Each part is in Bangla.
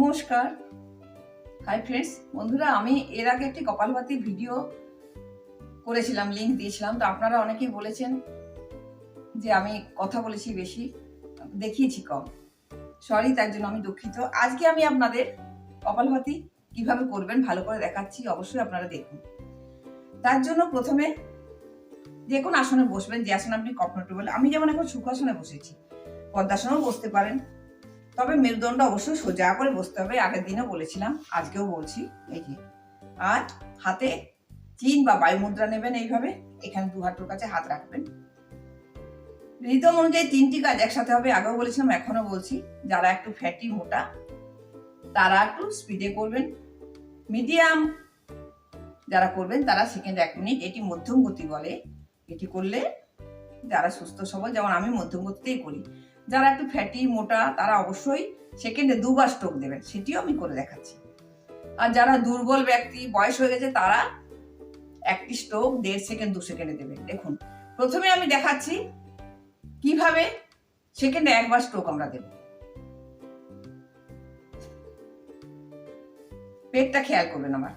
নমস্কার। হাই ফ্রেন্ডস বন্ধুরা, আমি এর আগে একটি কপালভাতি ভিডিও করেছিলাম লিংক দিয়েছিলাম। তো আপনারা অনেকেই বলেছেন যে আমি কথা বলেছি বেশি, দেখিয়েছি কম। সরি তার জন্য আমি দুঃখিত। আজকে আমি আপনাদের কপালভাতি কীভাবে করবেন ভালো করে দেখাচ্ছি, অবশ্যই আপনারা দেখুন। তার জন্য প্রথমে যে কোনো আসনে বসবেন, যে আসনে আপনি কমফোর্টেবল আমি যেমন এখন সুখাসনে বসেছি, পদ্মাসনেও বসতে পারেন। তবে মেরুদণ্ড অবশ্যই সোজা করে বসতে হবে। আগের দিনও বলেছিলাম, আজকেও বলছি। এই যে আর হাতে চিন বা বায়ু মুদ্রা নেবেন এইভাবে, এখানে দু হাঁটুর কাছে হাত রাখবেন। রিদম অনুযায়ী তিনটি কাজ একসাথে হবে, আগেও বলেছিলাম এখনও বলছি। যারা একটু ফ্যাটি মোটা, তারা একটু স্পিডে করবেন। মিডিয়াম যারা করবেন, তারা সেকেন্ড এক মিনিট এটি মধ্যম গতি বলে। এটি করলে যারা সুস্থ সবল, যেমন আমি মধ্যম গতিতেই করি। যারা একটু ফ্যাটি, মোটা, তারা অবশ্যই সেকেন্ডে দুবার স্ট্রোক দেবেন। সেটিও আমি করে দেখাচ্ছি। আর যারা দুর্বল ব্যক্তি, বয়স হয়ে গেছে, তারা একটি স্ট্রোক দেড় সেকেন্ড দু সেকেন্ডে দেবেন। দেখুন, প্রথমে আমি দেখাচ্ছি কীভাবে সেকেন্ডে একবার স্ট্রোক আমরা দেব। পেটটা খেয়াল করবেন আমার।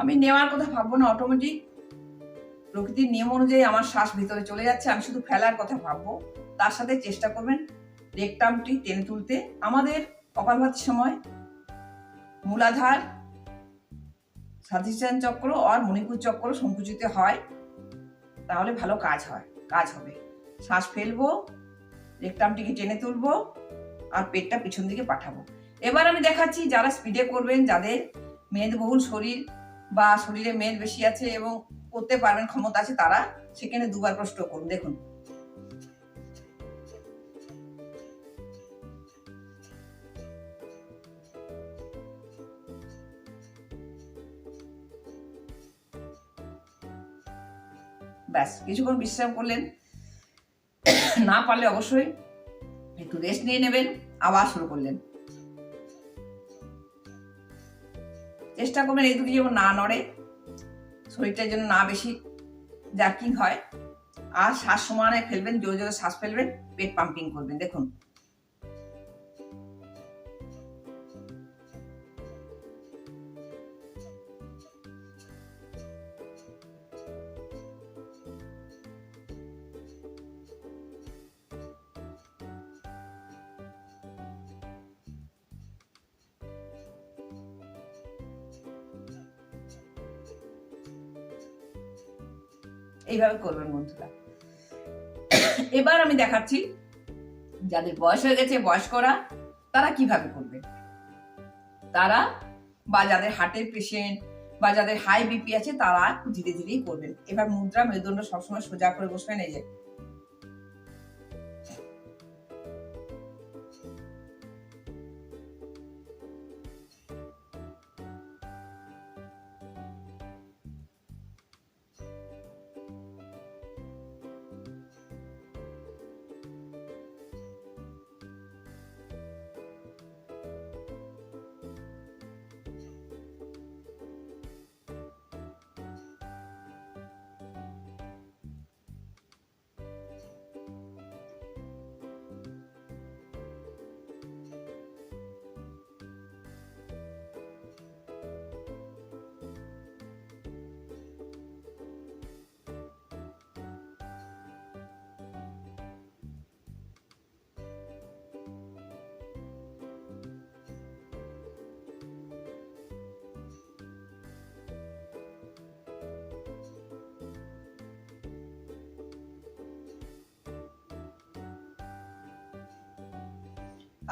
আমি নেওয়ার কথা ভাববো না অটোমেটিক প্রকৃতির নিয়ম অনুযায়ী আমার শ্বাস ভিতরে চলে যাচ্ছে, আমি শুধু ফেলার কথা ভাববো। তার সাথে চেষ্টা করবেন রেকটামটি টেনে তুলতে। আমাদের কপালভাতির সময় মূলাধার স্বাধিষ্ঠান চক্র আর মণিপুর চক্র সংকুচিত হয়, তাহলে ভালো কাজ হয়, কাজ হবে। শ্বাস ফেলব রেকটামটিকে টেনে তুলবো আর পেটটা পিছন দিকে পাঠাবো। এবার আমি দেখাচ্ছি যারা স্পিডে করবেন, যাদের মেদবহুল শরীর বা শরীরে মেদ বেশি আছে এবং করতে পারবেন, ক্ষমতা আছে তারা, সেখানে দুবার কষ্ট করুন, দেখুন। ব্যাস, কিছুক্ষণ বিশ্রাম করলেন। না পারলে অবশ্যই একটু রেস্ট নিয়ে নেবেন, আবার শুরু করলেন। চেষ্টা করবেন এই দুটি যেমন না নড়ে। শরীরটা যেন না বেশি জার্কিং হয়। আর শ্বাস সমানে ফেলবেন, জোরে জোরে শ্বাস ফেলবেন, পেট পাম্পিং করবেন। দেখুন এইভাবে করবেন বন্ধুরা। এবার আমি দেখাচ্ছি যাদের বয়স হয়ে গেছে, বয়স্করা, তারা কীভাবে করবে। তারা বা যাদের হার্টের পেশেন্ট বা যাদের হাই বিপি আছে, তারা ধীরে ধীরেই করবেন এবার মুদ্রা মেরুদণ্ড সবসময় সোজা করে বসবেন, এই যে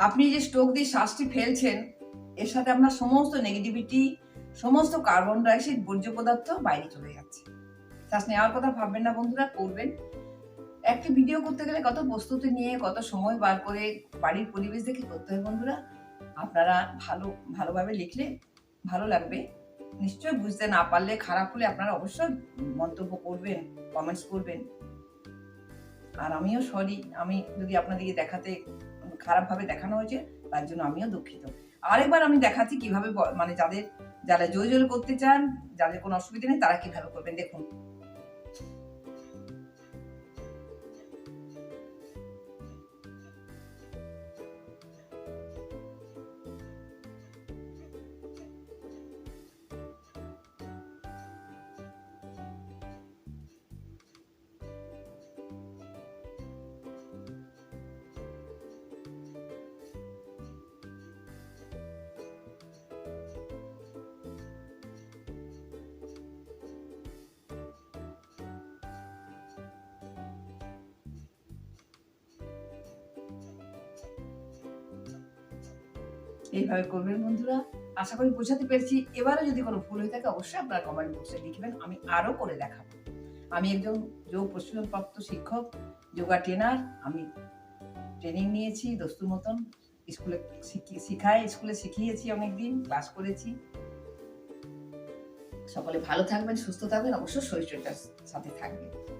আপনি যে স্ট্রোক দিয়ে শ্বাসটি ফেলছেন, এর সাথে আপনার সমস্ত নেগেটিভিটি সমস্ত কার্বন ডাইঅক্সাইড বর্জ্য পদার্থ বাইরে চলে যাচ্ছে। শ্বাস নেওয়ার কথা ভাববেন না বন্ধুরা, করবেন। একটি ভিডিও করতে গেলে কত প্রস্তুতি নিয়ে, কত সময় বার করে বাড়ির পরিবেশ দেখে করতে হয় বন্ধুরা, আপনারা ভালো, ভালোভাবে লিখলে ভালো লাগবে। নিশ্চয়ই বুঝতে না পারলে, খারাপ হলে আপনারা অবশ্যই মন্তব্য করবেন কমেন্টস করবেন। আর আমিও সরি আমি যদি আপনাদেরকে দেখাতে খারাপভাবে দেখানো হয়েছে, তার জন্য আমিও দুঃখিত। আরেকবার আমি দেখাচ্ছি কীভাবে মানে যাদের, যারা জয় জল করতে চান, যাদের কোনো অসুবিধা নেই, তারা কীভাবে করবেন দেখুন। এইভাবে করবেন বন্ধুরা। আশা করি বোঝাতে পেরেছি। এবারে যদি কোনো ভুল হয়ে থাকে, অবশ্যই আপনারা কমেন্ট বক্সে লিখবেন আমি আরও করে দেখাবো। আমি একজন যোগ প্রশিক্ষণপ্রাপ্ত শিক্ষক, যোগা ট্রেনার আমি ট্রেনিং নিয়েছি, দস্তুর মতন। স্কুলে শিখি- শিখাই স্কুলে শিখিয়েছি অনেকদিন ক্লাস করেছি। সকলে ভালো থাকবেন, সুস্থ থাকবেন। অবশ্যই শরীরটার সাথে থাকবেন।